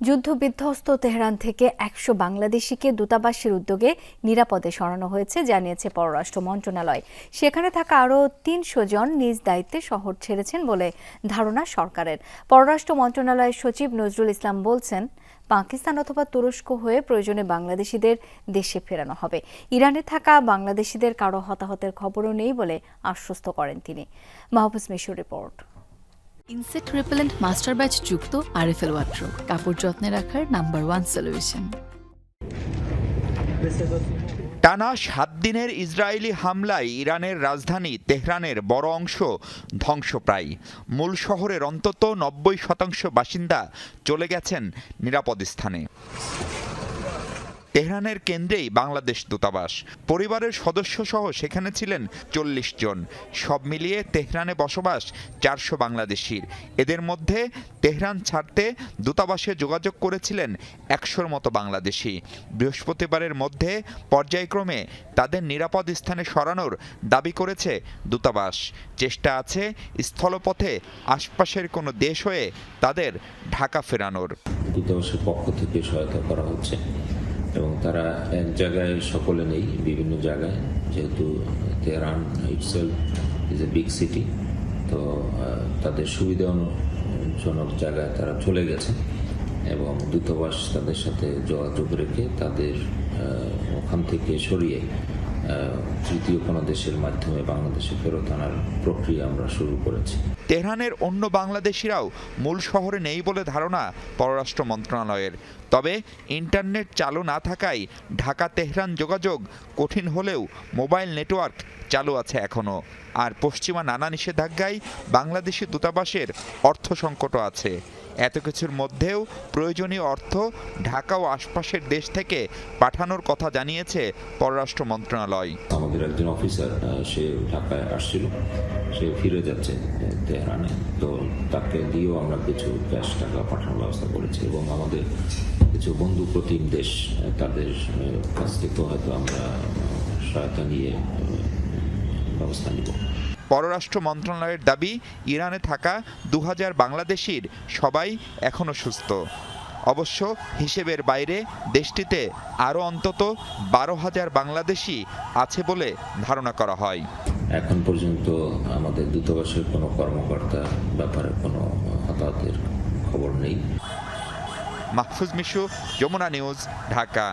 যুদ্ধ বিধ্বস্ত তেহরান থেকে একশো বাংলাদেশিকে দূতাবাসের উদ্যোগে নিরাপদে সরানো হয়েছে, জানিয়েছে পররাষ্ট্র মন্ত্রণালয়। সেখানে থাকা আরও তিনশো জন নিজ দায়িত্বে শহর ছেড়েছেন বলে ধারণা সরকারের। পররাষ্ট্র মন্ত্রণালয়ের সচিব নজরুল ইসলাম বলছেন, পাকিস্তান অথবা তুরস্ক হয়ে প্রয়োজনে বাংলাদেশিদের দেশে ফেরানো হবে। ইরানে থাকা বাংলাদেশিদের কারও হতাহতের খবরও নেই বলে আশ্বস্ত করেন তিনি। Mahfuz মিশুর report. Insect repellent master batch যুক্ত আরএফএল ওয়াট্রো কাপড় যত্নে রাখার নাম্বার ওয়ান সলিউশন। টানা সাত দিনের ইসরায়েলি হামলায় ইরানের রাজধানী তেহরানের বড় অংশ ধ্বংসপ্রায়। মূল শহরের অন্তত নব্বই শতাংশ বাসিন্দা চলে গেছেন নিরাপদ স্থানে। তেহরানের কেন্দ্রেই বাংলাদেশ দূতাবাস। পরিবারের সদস্য সহ সেখানে ছিলেন চল্লিশ জন। সব মিলিয়ে তেহরানে বসবাস চারশো বাংলাদেশির। এদের মধ্যে তেহরান ছাড়তে দূতাবাসে যোগাযোগ করেছিলেন একশোর মতো বাংলাদেশি। বৃহস্পতিবারের মধ্যে পর্যায়ক্রমে তাদের নিরাপদ স্থানে সরানোর দাবি করেছে দূতাবাস। চেষ্টা আছে স্থলপথে আশপাশের কোনো দেশ হয়ে তাদের ঢাকা ফেরানোর। দূতাবাসের পক্ষ থেকে সহায়তা করা হচ্ছে। এবং তারা এক জায়গায় সকলে নেই, বিভিন্ন জায়গায়। যেহেতু Tehran itself is a big city তো তাদের সুবিধাজনক জায়গায় তারা চলে গেছে এবং দূতাবাস তাদের সাথে যোগাযোগ রেখে তাদের ওখান থেকে সরিয়ে তৃতীয় কোনো দেশের মাধ্যমে বাংলাদেশে ফেরত আনার প্রক্রিয়া আমরা শুরু করেছি। তেহরানের অন্য বাংলাদেশিরাও মূল শহরে নেই বলে ধারণা পররাষ্ট্র মন্ত্রণালয়ের। তবে ইন্টারনেট চালু না থাকায় ঢাকা তেহরান যোগাযোগ কঠিন হলেও মোবাইল নেটওয়ার্ক চালু আছে এখনও আর পশ্চিমা নানা নিষেধাজ্ঞায় বাংলাদেশি দূতাবাসের অর্থ সংকটও আছে। এত কিছুর মধ্যেও প্রয়োজনীয় অর্থ ঢাকা ও আশপাশের দেশ থেকে পাঠানোর কথা জানিয়েছে পররাষ্ট্র মন্ত্রণালয়। আমাদের একজন অফিসার সে ঢাকায় আসছিল, সে ফিরে যাচ্ছে তেহরানে। তো তাকে দিয়েও আমরা কিছু ক্যাশ টাকা পাঠানোর ব্যবস্থা করেছি এবং আমাদের কিছু বন্ধু প্রতিম দেশ তাদের কাছ থেকেও হয়তো আমরা সহায়তা নিয়ে ব্যবস্থা নিব। পররাষ্ট্র মন্ত্রণালয়ের দাবি ইরানে থাকা দু হাজার বাংলাদেশির সবাই এখনও সুস্থ। অবশ্য হিসেবের বাইরে দেশটিতে আরও অন্তত বারো হাজার বাংলাদেশি আছে বলে ধারণা করা হয়। এখন পর্যন্ত আমাদের দূতাবাসের কোনো কর্মকর্তা ব্যাপারে কোনো হতাহতের খবর নেই। মাহফুজ মিশু যমুনা নিউজ ঢাকা।